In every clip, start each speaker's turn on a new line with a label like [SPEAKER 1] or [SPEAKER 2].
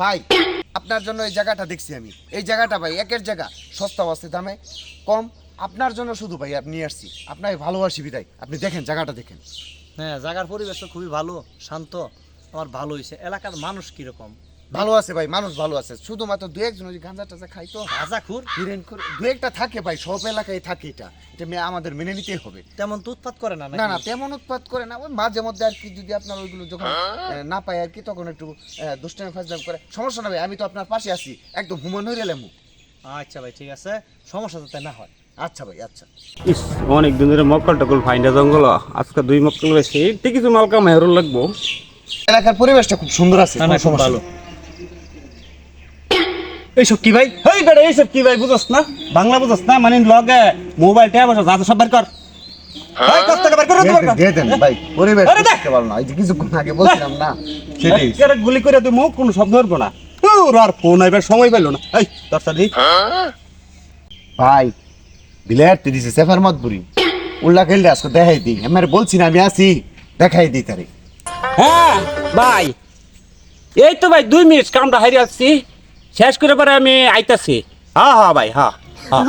[SPEAKER 1] ভাই, আপনার জন্য এই জায়গাটা দেখছি আমি। এই জায়গাটা ভাই, একের জায়গা। সস্তা আছে দামে, কম। আপনার জন্য শুধু ভাই, আপনি আসছি। আপনাকে ভালোবাসি বিদায়। আপনি দেখেন, জায়গাটা দেখেন।
[SPEAKER 2] হ্যাঁ জায়গার পরিবেশ তো খুবই ভালো, শান্ত। আমার ভালো হয়েছে এলাকার মানুষ কীরকম?
[SPEAKER 1] ভালো আছে ভাই মানুষ ভালো আছে। শুধুমাত্র দু একজন ওই গাঁজা টাজা খাই তো
[SPEAKER 2] গাঁজাখুর?
[SPEAKER 1] হিরেন করে দু একটা থাকে ভাই সব এলাকায় থাকে এটা। এটা মে- আমাদের মেনে নিতেই হবে।
[SPEAKER 2] তেমন তো উৎপাত করে না
[SPEAKER 1] না না তেমন উৎপাত করে না। ওই মাঝে মধ্যে আর কি যদি আপনার ওইগুলো যখন না পায় আর কি তখন একটু দুষ্টামি ফাজলাম করে। সমস্যা না ভাই আমি তো আপনার পাশে আছি। একদম হুমান হয়ে এলাম
[SPEAKER 2] আচ্ছা ভাই ঠিক আছে। সমস্যা যাতে না হয়।
[SPEAKER 1] আচ্ছা ভাই আচ্ছা।
[SPEAKER 3] ইস অনেক দিন ধরে মক্কল টকল ফাইন্ডা জঙ্গল। আজকে দুই মক্কল বেশি। ঠিক কিছু মালকা মেহরুল লাগবো।
[SPEAKER 1] এলাকার পরিবেশটা খুব সুন্দর আছে
[SPEAKER 2] ভালো।
[SPEAKER 3] এইসব কি ভাই? হেই বেটা এইসব কি ভাই বুঝছ না? বাংলা বুঝছ না? মানে লগে মোবাইল ট্যাব আছে যা সব বের কর। এই কত টাকা বের কর
[SPEAKER 1] দিয়ে দেন, দিয়ে দেন ভাই পরিবেশ
[SPEAKER 3] আরে
[SPEAKER 1] দেখতে ভালো না। এই যে কিছুক্ষণ আগে বলছিলাম না সেটাই।
[SPEAKER 3] একেবারে গুলি করে তুই মুখ কোনো শব্দ করব না। তোর আর ফোন আইবার সময় পাইলো না। এই তোর সাথে
[SPEAKER 1] ভাই বিলেট দিছে সেফার মত বুড়ি। উল্লা খেললে আজকে দেখাই দিই। আমার বলছি না আমি আছি। দেখাই দিই তারে।
[SPEAKER 3] হ্যাঁ ভাই। এই তো ভাই দুই মিনিট কামটা হারিয়ে আসছি। শেষ করে পরে আমি আইতাছি। হ্যাঁ হ্যাঁ ভাই হ্যাঁ হ্যাঁ।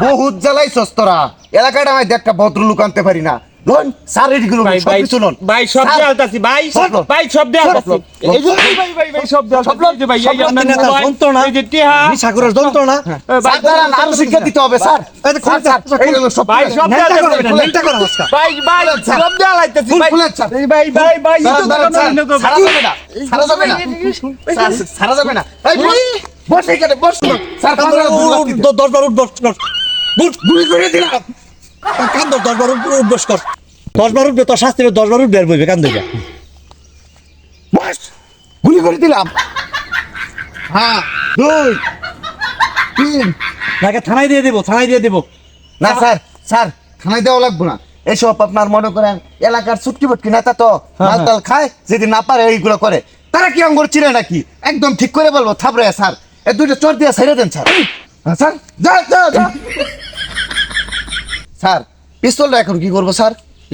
[SPEAKER 1] বহুত জ্বালাই সস্তরা এলাকাটা আমি একটা ভদ্রলোক আনতে পারি না। লোন স্যার
[SPEAKER 3] ভাই
[SPEAKER 1] সব কিছু লোন
[SPEAKER 3] ভাই সব
[SPEAKER 1] স্যার,
[SPEAKER 3] দেওয়া আলতাছি ভাই
[SPEAKER 1] সব লোন।
[SPEAKER 3] ভাই সব দেওয়া
[SPEAKER 1] সব
[SPEAKER 3] আলতাছি
[SPEAKER 1] লোন।
[SPEAKER 3] এই যে ভাই ভাই ভাই ভাই সব দেওয়া
[SPEAKER 1] সব লোন।
[SPEAKER 3] আলতাছি ভাই এই আপনার
[SPEAKER 1] কিনে
[SPEAKER 2] যন্ত্রণা।
[SPEAKER 3] এই যে টিহা
[SPEAKER 2] সাগরের যন্ত্রণা
[SPEAKER 1] স্যার, দাঁড়ান, আরও শিক্ষা দিতে হবে স্যার স্যার, স্যার, এইগুলো সব
[SPEAKER 3] ভাই সব দেওয়া আলতাছি
[SPEAKER 1] করেন, নেংটা আজকে।
[SPEAKER 3] ভাই ভাই সব দেওয়া আলতাছি ভাই এই ভাই ভাই ভাই
[SPEAKER 1] দাঁড়ান,
[SPEAKER 3] ইতো
[SPEAKER 1] দাঁড়ান, স্যার।
[SPEAKER 3] দাঁড়ান,
[SPEAKER 1] সারা যাবে না, সারা যাবে না। স্যার, সারা যাবে না। এই, বস, বস এখানে, বস। স্যার, কামড়া, দুর্গা দিতে।
[SPEAKER 2] দশ বার
[SPEAKER 1] গুলি করে দিলাম।
[SPEAKER 2] কান ধর, দশ বার উঠ- উঠবস কর। দশ বার উঠবে তোর শাস্তি দশ বার বইবে কান
[SPEAKER 1] গুলি করে দিলাম। হ্যাঁ, দুই, তিন।
[SPEAKER 2] থানায় দিয়ে দেবো থানায় দিয়ে দেবো।
[SPEAKER 1] না স্যার স্যার থানায় দেওয়া লাগবো না। এসব আপনার মনে করেন এলাকার চুটকি ফুটকি নেতা তো মালতাল খায় যদি না পারে এইগুলো করে। তারা কি অঙ্গর চিনে নাকি? একদম ঠিক করে বলব থাপড়ে স্যার। এ দুইটা চর দিয়ে ছেড়ে দেন স্যার। হ্যাঁ, স্যার যা যা যা স্যার পিস্তলটা এখন কি করব স্যার?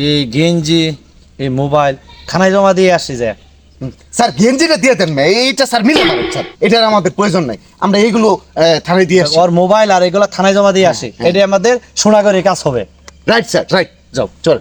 [SPEAKER 2] এই গেঞ্জি এই মোবাইল খানায় জমা দিয়ে আসি যে।
[SPEAKER 1] হুম, স্যার গেঞ্জিটা দিয়ে দেন না এইটা স্যার মিলে না স্যার। এটার আমাদের প্রয়োজন নাই। আমরা এইগুলো থানায় দিয়ে আসি।
[SPEAKER 2] আর মোবাইল আর এগুলো থানায় জমা দিয়ে আসি। এটাই আমাদের সোনাগরের কাজ হবে।
[SPEAKER 1] রাইট স্যার রাইট যাও চল।